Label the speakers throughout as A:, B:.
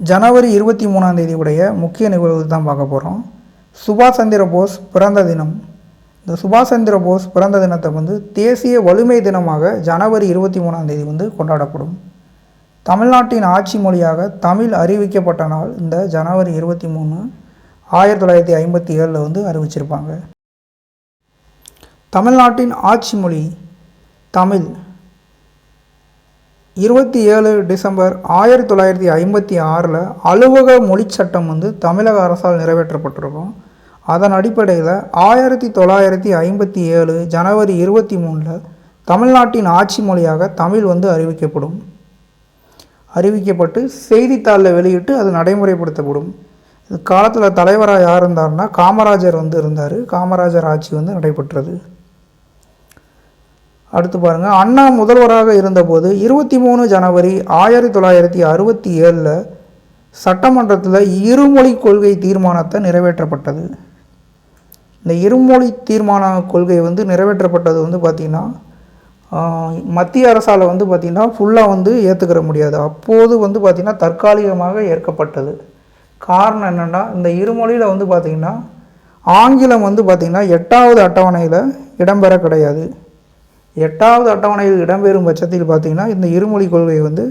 A: ஜனவரி இருபத்தி மூணாம் தேதி உடைய முக்கிய நிகழ்வுகள் தான் பார்க்க போகிறோம் சுபாஷ் சந்திர போஸ் பிறந்த தினம். இந்த சுபாஷ் சந்திர போஸ் பிறந்த தினத்தை வந்து தேசிய வலிமை தினமாக ஜனவரி இருபத்தி மூணாம் தேதி வந்து கொண்டாடப்படும். தமிழ்நாட்டின் ஆட்சி மொழியாக தமிழ் அறிவிக்கப்பட்ட நாள் இந்த ஜனவரி இருபத்தி மூணு ஆயிரத்தி தொள்ளாயிரத்தி ஐம்பத்தி ஏழில் வந்து அறிவிச்சிருப்பாங்க. தமிழ்நாட்டின் ஆட்சி மொழி தமிழ். இருபத்தி ஏழு டிசம்பர் ஆயிரத்தி தொள்ளாயிரத்தி ஐம்பத்தி ஆறில் அலுவலக மொழிச் சட்டம் வந்து தமிழக அரசால் நிறைவேற்றப்பட்டிருக்கும். அதன் அடிப்படையில் ஆயிரத்தி தொள்ளாயிரத்தி ஐம்பத்தி ஏழு ஜனவரி இருபத்தி மூணில் தமிழ்நாட்டின் ஆட்சி மொழியாக தமிழ் வந்து அறிவிக்கப்படும். அறிவிக்கப்பட்டு செய்தித்தாளில் வெளியிட்டு அது நடைமுறைப்படுத்தப்படும். இது காலத்தில் தலைவராக யார் இருந்தார்னா காமராஜர் வந்து இருந்தார். காமராஜர் ஆட்சி வந்து நடைபெற்றது. அடுத்து பாருங்கள் அண்ணா முதல்வராக இருந்தபோது இருபத்தி மூணு ஜனவரி ஆயிரத்தி தொள்ளாயிரத்தி அறுபத்தி ஏழில் சட்டமன்றத்தில் இருமொழி கொள்கை தீர்மானத்தை நிறைவேற்றப்பட்டது. இந்த இருமொழி தீர்மான கொள்கை வந்து நிறைவேற்றப்பட்டது வந்து பார்த்திங்கன்னா மத்திய அரசால் வந்து பார்த்திங்கன்னா ஃபுல்லாக வந்து ஏற்றுக்கிற முடியாது. அப்போது வந்து பார்த்திங்கன்னா தற்காலிகமாக ஏற்கப்பட்டது. காரணம் என்னென்னா இந்த இருமொழியில் வந்து பார்த்திங்கன்னா ஆங்கிலம் வந்து பார்த்திங்கன்னா எட்டாவது அட்டவணையில் இடம்பெற கிடையாது. எட்டாவது அட்டவணையில் இடம்பெறும் பட்சத்தில் பார்த்திங்கன்னா இந்த இருமொழி கொள்கை வந்து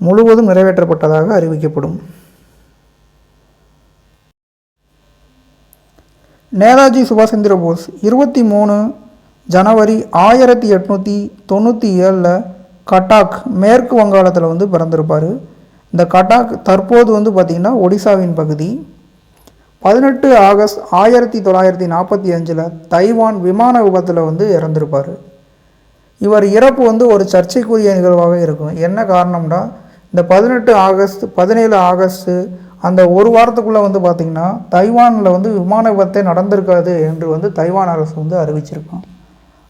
A: முழுவதும் நிறைவேற்றப்பட்டதாக அறிவிக்கப்படும். நேதாஜி சுபாஷ் சந்திர போஸ் இருபத்தி மூணு ஜனவரி ஆயிரத்தி எட்நூற்றி தொண்ணூற்றி ஏழில் கட்டாக் மேற்கு வங்காளத்தில் வந்து பிறந்திருப்பார். இந்த கட்டாக் தற்போது வந்து பார்த்திங்கன்னா ஒடிசாவின் பகுதி. பதினெட்டு ஆகஸ்ட் ஆயிரத்தி தொள்ளாயிரத்தி நாற்பத்தி அஞ்சில் தைவான் விமான விபத்தில் வந்து இறந்திருப்பார். இவர் இறப்பு வந்து ஒரு சர்ச்சைக்குரிய நிகழ்வாக இருக்கும். என்ன காரணம்னா இந்த பதினெட்டு ஆகஸ்ட் பதினேழு ஆகஸ்ட்டு அந்த ஒரு வாரத்துக்குள்ளே வந்து பார்த்திங்கன்னா தைவானில் வந்து விமான விபத்தே நடந்திருக்காது என்று வந்து தைவான் அரசு வந்து அறிவிச்சிருக்கோம்.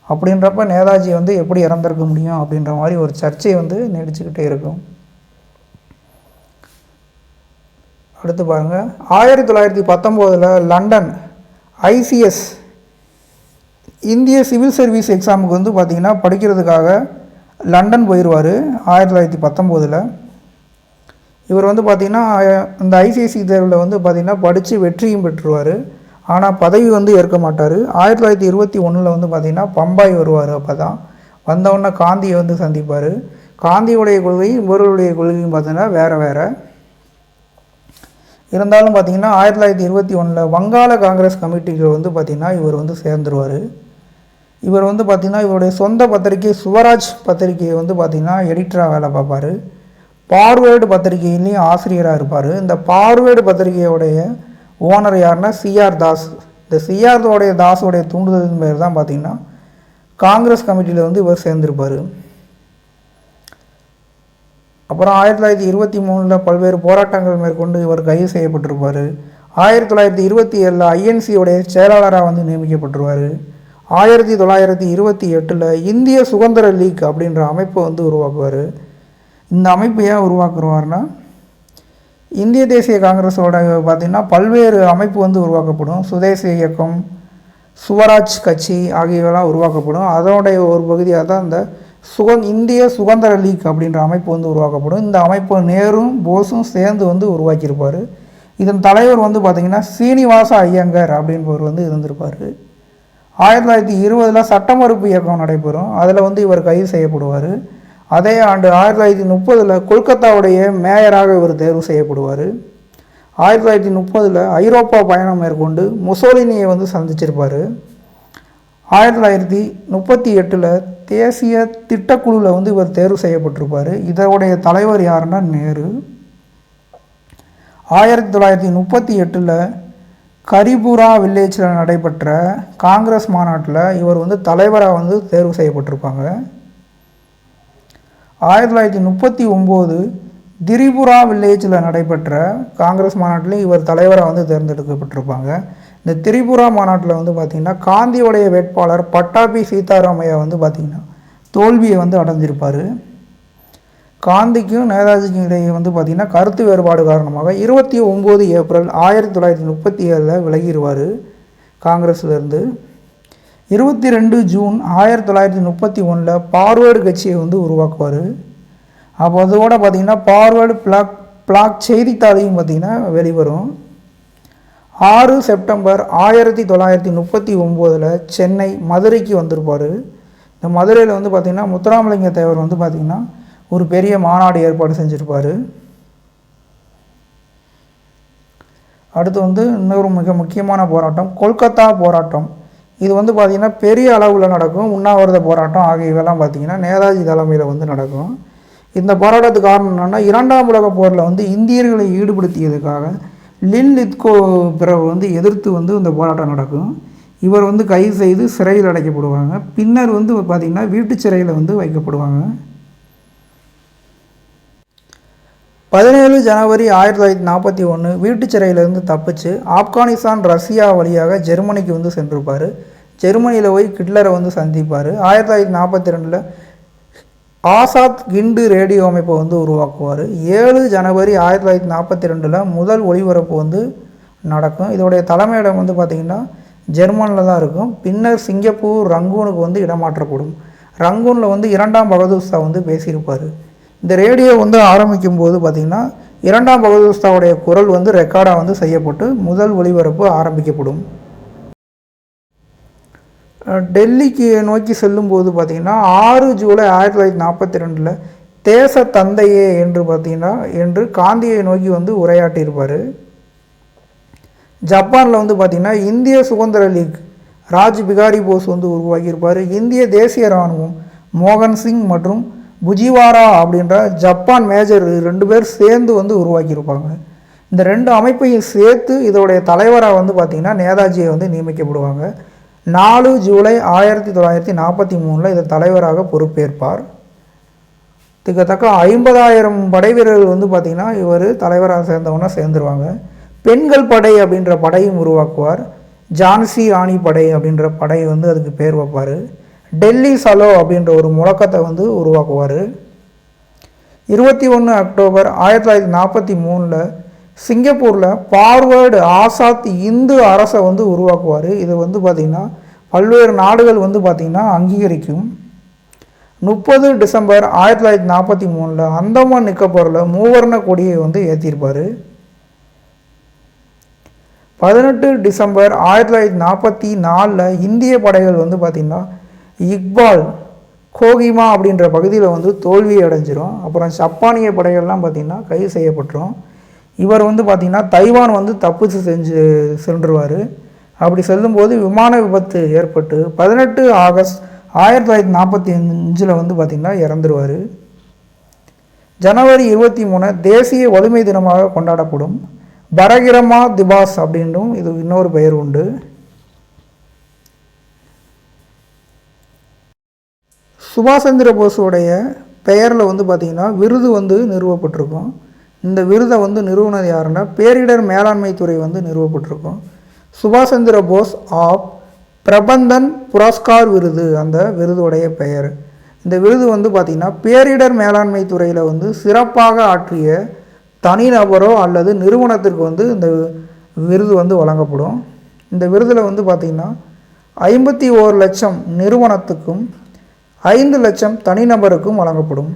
A: அப்படின்றப்ப நேதாஜி வந்து எப்படி இறந்திருக்க முடியும் அப்படின்ற மாதிரி ஒரு சர்ச்சை வந்து நீடிச்சுக்கிட்டே இருக்கும். அடுத்து பாருங்கள் ஆயிரத்தி தொள்ளாயிரத்தி பத்தொம்போதில் லண்டன் ஐசிஎஸ் இந்திய சிவில் சர்வீஸ் எக்ஸாமுக்கு வந்து பார்த்திங்கன்னா படிக்கிறதுக்காக லண்டன் போயிடுவார் ஆயிரத்தி தொள்ளாயிரத்தி பத்தொம்போதில். இவர் வந்து பார்த்திங்கன்னா இந்த ஐசிஐசி தேர்வில் வந்து பார்த்திங்கன்னா படித்து வெற்றியும் பெற்றுருவார். ஆனால் பதவி வந்து ஏற்க மாட்டார். ஆயிரத்தி தொள்ளாயிரத்தி இருபத்தி ஒன்றில் வந்து பார்த்திங்கன்னா பம்பாய் வருவார் அப்போ தான் வந்தவுடனே காந்தியை வந்து சந்திப்பார். காந்தியுடைய கொள்கையும் இவருடைய கொள்கையும் பார்த்தீங்கன்னா வேறு வேறு. இருந்தாலும் பார்த்தீங்கன்னா ஆயிரத்தி தொள்ளாயிரத்தி இருபத்தி ஒன்றில் வங்காள காங்கிரஸ் கமிட்டியில் வந்து பார்த்திங்கன்னா இவர் வந்து சேர்ந்துருவார். இவர் வந்து பார்த்திங்கன்னா இவருடைய சொந்த பத்திரிகை சுவராஜ் பத்திரிகையை வந்து பார்த்திங்கன்னா எடிட்டராக வேலை பார்ப்பார். பார்வேர்டு பத்திரிகையிலையும் ஆசிரியராக இருப்பார். இந்த பார்வேர்டு பத்திரிகையோடைய ஓனர் யாருன்னா சிஆர் தாஸ். இந்த சிஆர் உடைய தாஸோடைய தூண்டுதலின் பேர் தான் பார்த்திங்கன்னா காங்கிரஸ் கமிட்டியில் வந்து இவர் சேர்ந்திருப்பார். அப்புறம் ஆயிரத்தி தொள்ளாயிரத்தி இருபத்தி மூணில் பல்வேறு போராட்டங்கள் மேற்கொண்டு இவர் கைது செய்யப்பட்டிருப்பார். ஆயிரத்தி தொள்ளாயிரத்தி இருபத்தி ஏழில் ஐஎன்சியோடைய செயலாளராக வந்து நியமிக்கப்பட்டிருவார். ஆயிரத்தி தொள்ளாயிரத்தி இருபத்தி எட்டில் இந்திய சுதந்திர லீக் அப்படின்ற அமைப்பை வந்து உருவாக்குவார். இந்த அமைப்பு ஏன் உருவாக்குருவார்னா இந்திய தேசிய காங்கிரஸோட பார்த்திங்கன்னா பல்வேறு அமைப்பு வந்து உருவாக்கப்படும். சுதேச இயக்கம் சுவராஜ் கட்சி ஆகியவெல்லாம் உருவாக்கப்படும். அதனுடைய ஒரு பகுதியாக தான் இந்த சுகந் இந்திய சுதந்திர லீக் அப்படின்ற அமைப்பு வந்து உருவாக்கப்படும். இந்த அமைப்பு நேரும் போஸும் சேர்ந்து வந்து உருவாக்கியிருப்பார். இதன் தலைவர் வந்து பார்த்திங்கன்னா சீனிவாச ஐயங்கர் அப்படின்றவர் வந்து இருந்திருப்பார். ஆயிரத்தி தொள்ளாயிரத்தி இருபதில் சட்ட மறுப்பு இயக்கம் நடைபெறும். அதில் வந்து இவர் கைது செய்யப்படுவார். அதே ஆண்டு ஆயிரத்தி தொள்ளாயிரத்தி முப்பதில் கொல்கத்தாவுடைய மேயராக இவர் தேர்வு செய்யப்படுவார். ஆயிரத்தி தொள்ளாயிரத்தி முப்பதில் ஐரோப்பா பயணம் மேற்கொண்டு முசோலினியை வந்து சந்திச்சிருப்பார். ஆயிரத்தி தொள்ளாயிரத்தி முப்பத்தி எட்டில் தேசிய திட்டக்குழுவில் வந்து இவர் தேர்வு செய்யப்பட்டிருப்பார். இதோடைய தலைவர் யாருன்னா நேரு. ஆயிரத்தி தொள்ளாயிரத்தி முப்பத்தி எட்டில் கரிபுரா வில்லேஜில் நடைபெற்ற காங்கிரஸ் மாநாட்டில் இவர் வந்து தலைவராக வந்து தேர்வு செய்யப்பட்டிருப்பாங்க. ஆயிரத்தி தொள்ளாயிரத்தி முப்பத்தி ஒம்பது திரிபுரா வில்லேஜில் நடைபெற்ற காங்கிரஸ் மாநாட்டிலையும் இவர் தலைவராக வந்து தேர்ந்தெடுக்கப்பட்டிருப்பாங்க. இந்த திரிபுரா மாநாட்டில் வந்து பார்த்திங்கன்னா காந்தியோடைய வேட்பாளர் பட்டாபி சீதாராமையா வந்து பார்த்திங்கன்னா தோல்வியை வந்து அடைஞ்சிருப்பார். காந்திக்கும் நேதாஜிக்கும் இடையே வந்து பார்த்திங்கன்னா கருத்து வேறுபாடு காரணமாக இருபத்தி ஒம்பது ஏப்ரல் ஆயிரத்தி தொள்ளாயிரத்தி முப்பத்தி ஏழில் விலகிடுவார் காங்கிரஸ்லேருந்து. இருபத்தி ரெண்டு ஜூன் ஆயிரத்தி தொள்ளாயிரத்தி முப்பத்தி ஒன்றில் பார்வேர்டு கட்சியை வந்து உருவாக்குவார். அப்போ அதோட பார்த்திங்கன்னா பார்வேர்டு பிளாக் பிளாக் செய்தித்தாளையும் பார்த்திங்கன்னா வெளிவரும். ஆறு செப்டம்பர் ஆயிரத்தி தொள்ளாயிரத்தி முப்பத்தி ஒம்போதில் சென்னை மதுரைக்கு வந்திருப்பார். இந்த மதுரையில் வந்து பார்த்திங்கன்னா முத்துராமலிங்க தேவர் வந்து பார்த்திங்கன்னா ஒரு பெரிய மாநாடு ஏற்பாடு செஞ்சுருப்பார். அடுத்து வந்து இன்னொரு மிக முக்கியமான போராட்டம் கொல்கத்தா போராட்டம். இது வந்து பார்த்திங்கன்னா பெரிய அளவில் நடக்கும். உண்ணாவிரத போராட்டம் ஆகியவெல்லாம் பார்த்திங்கன்னா நேதாஜி தலைமையில் வந்து நடக்கும். இந்த போராட்டத்துக்கு காரணம் என்னென்னா இரண்டாம் உலக போரில் வந்து இந்தியர்களை ஈடுபடுத்தியதுக்காக லின் லித்கோ பிறகு வந்து எதிர்த்து வந்து இந்த போராட்டம் நடக்கும். இவர் வந்து கைது செய்து சிறையில் அடைக்கப்படுவாங்க. பின்னர் வந்து பார்த்திங்கன்னா வீட்டு சிறையில் வந்து வைக்கப்படுவாங்க. பதினேழு ஜனவரி ஆயிரத்தி தொள்ளாயிரத்தி நாற்பத்தி ஒன்று வீட்டு சிறையிலிருந்து தப்பிச்சு ஆப்கானிஸ்தான் ரஷ்யா வழியாக ஜெர்மனிக்கு வந்து சென்றிருப்பார். ஜெர்மனியில் போய் ஹிட்லரை வந்து சந்திப்பார். ஆயிரத்தி தொள்ளாயிரத்தி நாற்பத்தி ரெண்டில் ஆசாத் கிண்டு ரேடியோ அமைப்பை வந்து உருவாக்குவார். ஏழு ஜனவரி ஆயிரத்தி தொள்ளாயிரத்தி நாற்பத்தி ரெண்டில் முதல் ஒளிபரப்பு வந்து நடக்கும். இதோடைய தலைமையிடம் வந்து பார்த்திங்கன்னா ஜெர்மனில் தான் இருக்கும். பின்னர் சிங்கப்பூர் ரங்கூனுக்கு வந்து இடமாற்றப்படும். ரங்கூனில் வந்து இரண்டாம் பகதூர் ஷா வந்து பேசியிருப்பார். இந்த ரேடியோ வந்து ஆரம்பிக்கும் போது பார்த்திங்கன்னா இரண்டாம் பகதூஸ்தாவுடைய குரல் வந்து ரெக்கார்டாக வந்து செய்யப்பட்டு முதல் ஒளிபரப்பு ஆரம்பிக்கப்படும். டெல்லிக்கு நோக்கி செல்லும்போது பார்த்திங்கன்னா ஆறு ஜூலை ஆயிரத்தி தொள்ளாயிரத்தி நாற்பத்தி ரெண்டில் தேச தந்தையே என்று பார்த்திங்கன்னா என்று காந்தியை நோக்கி வந்து உரையாட்டியிருப்பார் ஜப்பானில் வந்து பார்த்திங்கன்னா இந்திய சுதந்திர லீக் ராஜ் பிகாரி போஸ் வந்து உருவாக்கியிருப்பார். இந்திய தேசிய இராணுவம் மோகன் சிங் மற்றும் புஜிவாரா அப்படின்ற ஜப்பான் மேஜர் ரெண்டு பேர் சேர்ந்து வந்து உருவாக்கியிருப்பாங்க. இந்த ரெண்டு அமைப்பையும் சேர்த்து இதோடைய தலைவராக வந்து பார்த்திங்கன்னா நேதாஜியை வந்து நியமிக்கப்படுவாங்க. நாலு ஜூலை ஆயிரத்தி தொள்ளாயிரத்தி நாற்பத்தி மூணில் இதை தலைவராக பொறுப்பேற்பார். திக்கத்தக்க ஐம்பதாயிரம் படை வீரர்கள் வந்து பார்த்திங்கன்னா இவர் தலைவராக சேர்ந்தவொன்னே சேர்ந்துருவாங்க. பெண்கள் படை அப்படின்ற படையும் உருவாக்குவார். ஜான்சி ராணி படை அப்படின்ற படை வந்து அதுக்கு பேர் வைப்பார். டெல்லி சலோ அப்படின்ற ஒரு முழக்கத்தை வந்து உருவாக்குவார். இருபத்தி ஒன்று அக்டோபர் ஆயிரத்தி தொள்ளாயிரத்தி நாற்பத்தி மூணில் சிங்கப்பூரில் பார்வர்டு ஆசாத் இந்து அரசை வந்து உருவாக்குவார். இது வந்து பார்த்திங்கன்னா பல்வேறு நாடுகள் வந்து பார்த்திங்கன்னா அங்கீகரிக்கும். முப்பது டிசம்பர் ஆயிரத்தி தொள்ளாயிரத்தி நாற்பத்தி மூணில் அந்தமான் நிக்கோபரில் மூவர்ண கொடியை வந்து ஏற்றிருப்பார் பதினெட்டு டிசம்பர் ஆயிரத்தி தொள்ளாயிரத்தி நாற்பத்தி நாலில் இந்திய படைகள் வந்து பார்த்திங்கன்னா இக்பால் கோகிமா அப்படின்ற பகுதியில் வந்து தோல்வி அடைஞ்சிரும். அப்புறம் ஜப்பானிய படைகள்லாம் பார்த்திங்கன்னா கைது செய்யப்பட்டுரும். இவர் வந்து பார்த்திங்கன்னா தைவான் வந்து தப்பிச்சு செஞ்சு சென்றுவார் அப்படி செல்லும்போது விமான விபத்து ஏற்பட்டு பதினெட்டு ஆகஸ்ட் ஆயிரத்தி தொள்ளாயிரத்தி நாற்பத்தி அஞ்சில் வந்து பார்த்திங்கன்னா இறந்துருவார். ஜனவரி இருபத்தி மூணு தேசிய வலிமை தினமாக கொண்டாடப்படும் பரகிரமா திபாஸ் அப்படின்றும் இது இன்னொரு பெயர் உண்டு. சுபாஷ் சந்திர போஸுடைய பெயரில் வந்து பார்த்திங்கன்னா விருது வந்து நிறுவப்பட்டிருக்கும். இந்த விருதை வந்து நிறுவனது யாருன்னா பேரிடர் மேலாண்மை துறை வந்து நிறுவப்பட்டிருக்கும். சுபாஷ் சந்திர போஸ் ஆப் பிரபந்தன் புரஸ்கார் விருது அந்த விருதுடைய பெயர். இந்த விருது வந்து பார்த்திங்கன்னா பேரிடர் மேலாண்மை துறையில் வந்து சிறப்பாக ஆற்றிய தனிநபரோ அல்லது நிறுவனத்திற்கு வந்து இந்த விருது வந்து வழங்கப்படும். இந்த விருதில் வந்து பார்த்திங்கன்னா ஐம்பத்தி ஓரு லட்சம் நிறுவனத்துக்கும் ஐந்து லட்சம் தனிநபருக்கும் வழங்கப்படும்.